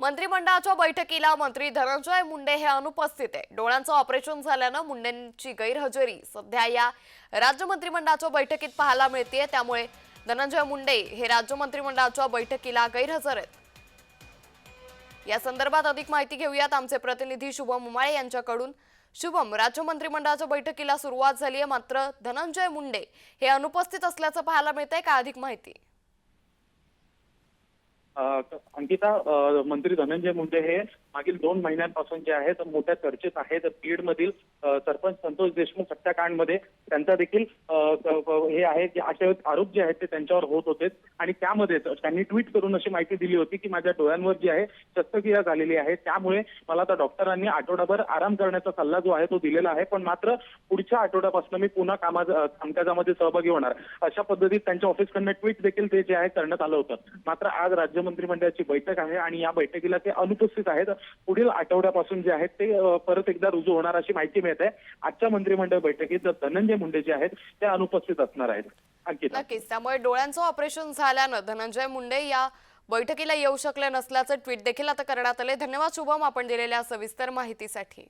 मंत्रिमंडळाच्या बैठकीला मंत्री धनंजय मुंडे हे अनुपस्थित आहे डोळ्यांचं ऑपरेशन झाल्यानं मुंडेंची गैरहजेरी सध्या या राज्य मंत्रिमंडळाच्या बैठकीत पाहायला मिळते त्यामुळे धनंजय मुंडे हे राज्य मंत्रिमंडळाच्या बैठकीला गैरहजर आहेत. या संदर्भात अधिक माहिती घेऊयात. आमचे प्रतिनिधी शुभम उमाळे यांच्याकडून. शुभम राज्य मंत्रिमंडळाच्या बैठकीला सुरुवात झाली आहे मात्र धनंजय मुंडे हे अनुपस्थित असल्याचं पाहायला मिळतंय. का अधिक माहिती? अंकिता मंत्री धनंजय मुंडे हे मागील दोन महिन्यांपासून जे आहेत मोठ्या चर्चेत आहेत. बीडमधील मधील सरपंच संतोष देशमुख हत्याकांडमध्ये त्यांचा देखील हे आहे की असे आरोप जे आहेत ते त्यांच्यावर होत होते. आणि त्यामध्येच त्यांनी ट्विट करून अशी माहिती दिली होती की माझ्या डोळ्यांवर जी आहे शस्त्रक्रिया झालेली आहे. त्यामुळे मला आता डॉक्टरांनी आठवडाभर आराम करण्याचा सल्ला जो आहे तो दिलेला आहे. पण मात्र पुढच्या आठवड्यापासून मी पुन्हा कामा कामकाजामध्ये सहभागी होणार. अशा पद्धतीत त्यांच्या ऑफिसकडनं ट्विट देखील ते जे आहे करण्यात आलं होतं. मात्र आज राज्य मंत्रिमंडळाची बैठक आहे आणि या बैठकीला ते अनुपस्थित आहेत. पुढील आठवड्यापासून जे आहेत ते परत एकदा रुजू होणार अशी माहिती मिळते. आजच्या मंत्रिमंडळ बैठकीत धनंजय मुंडे जे आहेत ते अनुपस्थित असणार आहेत. नक्कीच. त्यामुळे डोळ्यांचं ऑपरेशन झाल्यानं धनंजय मुंडे या बैठकीला येऊ शकले नसल्याचं ट्विट देखील आता करण्यात आले धन्यवाद शुभम आपण दिलेल्या सविस्तर माहितीसाठी.